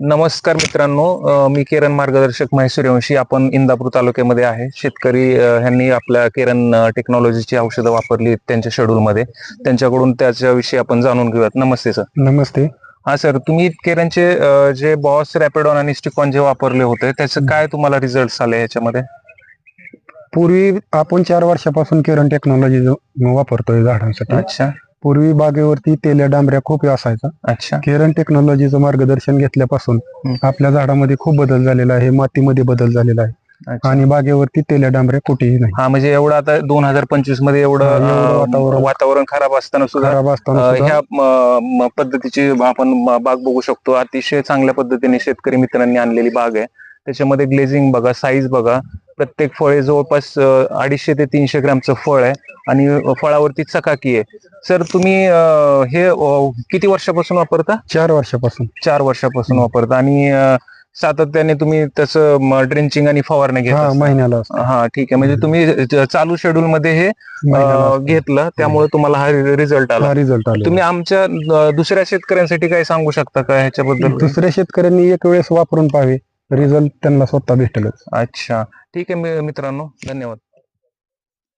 नमस्कार मित्रांनो मी केरन मार्गदर्शक महेश्वरी वंशी. आपण इंदापूर तालुक्यामध्ये आहे. शेतकरी ह्यांनी आपल्या केरन टेक्नॉलॉजीची औषधं वापरली त्यांच्या शेड्यूलमध्ये त्यांच्याकडून त्याच्याविषयी आपण जाणून घेऊयात. नमस्ते सर नमस्ते. हा सर तुम्ही केरनचे जे बॉस रॅपिडॉन आणि स्टिकॉन जे वापरले होते त्याचं काय तुम्हाला रिझल्ट आले ह्याच्यामध्ये पूर्वी आपण चार वर्षापासून किरण टेक्नॉलॉजी वापरतोय झाडांसाठी. अच्छा. पूर्वी बागेवरती तेल्या डांबऱ्या खूप असायचा. अच्छा. किरण टेक्नॉलॉजीचं मार्गदर्शन घेतल्यापासून. आपल्या झाडामध्ये खूप बदल झालेला आहे मातीमध्ये बदल झालेला आहे. आणि बागेवरती तेल्या डांबऱ्या कुठेही नाही. हा म्हणजे एवढं आता दोन हजार पंचवीसमध्ये एवढं वातावरण- वातावरण खराब असताना सुद्धा खराब असताना ह्या पद्धतीची आपण बाग बघू शकतो. अतिशय चांगल्या पद्धतीने शेतकरी मित्रांनी आणलेली बाग आहे. त्याच्यामध्ये ग्लेझिंग बघा साईज बघा. प्रत्येक फळे जवळपास अडीचशे ते तीनशे ग्रॅमचं फळ आहे. आणि फळावरती चकाकी आहे. सर तुम्ही हे किती वर्षापासून वापरता? चार वर्षापासून. चार वर्षापासून वापरता. आणि सातत्याने तुम्ही त्याचं ड्रिंचिंग आणि फवारणी हा घेता महिन्याला. हा ठीक आहे. म्हणजे तुम्ही चालू शेड्यूल मध्ये हे. घेतलं त्यामुळे तुम्हाला हा रिझल्ट आला. हा रिझल्ट आला तुम्ही आमच्या दुसऱ्या शेतकऱ्यांसाठी काय सांगू शकता का ह्याच्याबद्दल? दुसऱ्या शेतकऱ्यांनी एक वेळेस वापरून पाहावे. रिझल्ट त्यांना स्वतः भेटेलच. अच्छा. ठीक आहे मित्रांनो. धन्यवाद.